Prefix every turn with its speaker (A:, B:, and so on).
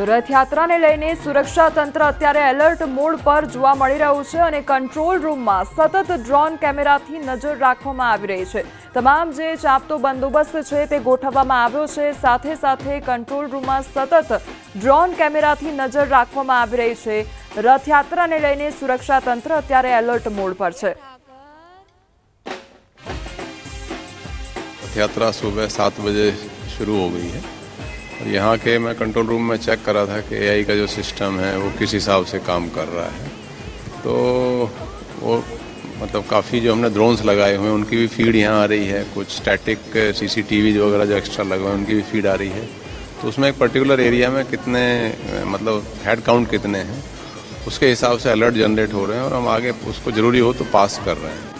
A: તો રથયાત્રાને લઈને સુરક્ષા તંત્ર અત્યારે એલર્ટ મોડ પર જોવા મળી રહ્યું છે અને કંટ્રોલ રૂમમાં સતત ડ્રોન કેમેરાથી નજર રાખવામાં આવી રહી છે. તમામ જે ચાપતો બંદોબસ્ત છે તે ગોઠવવામાં આવ્યો છે. સાથે સાથે કંટ્રોલ રૂમમાં સતત ડ્રોન કેમેરાથી નજર રાખવામાં આવી રહી છે. રથયાત્રાને લઈને સુરક્ષા તંત્ર અત્યારે એલર્ટ મોડ પર છે.
B: રથયાત્રા સુબહ સાત બજે શરૂ હો ગઈ હૈ यहाँ के मैं कंट्रोल रूम में चेक करा था कि एआई का जो सिस्टम है, वो किस हिसाब से काम कर रहा है। तो वो मतलब काफ़ी जो हमने ड्रोन्स लगाए हुए हैं, उनकी भी फ़ीड यहाँ आ रही है। कुछ स्टैटिक सीसीटीवी जो वगैरह जो एक्स्ट्रा लगे हुए हैं, उनकी भी फ़ीड आ रही है। तो उसमें एक पर्टिकुलर एरिया में कितने मतलब हेड काउंट कितने हैं, उसके हिसाब से अलर्ट जनरेट हो रहे हैं और हम आगे उसको ज़रूरी हो तो पास कर रहे हैं।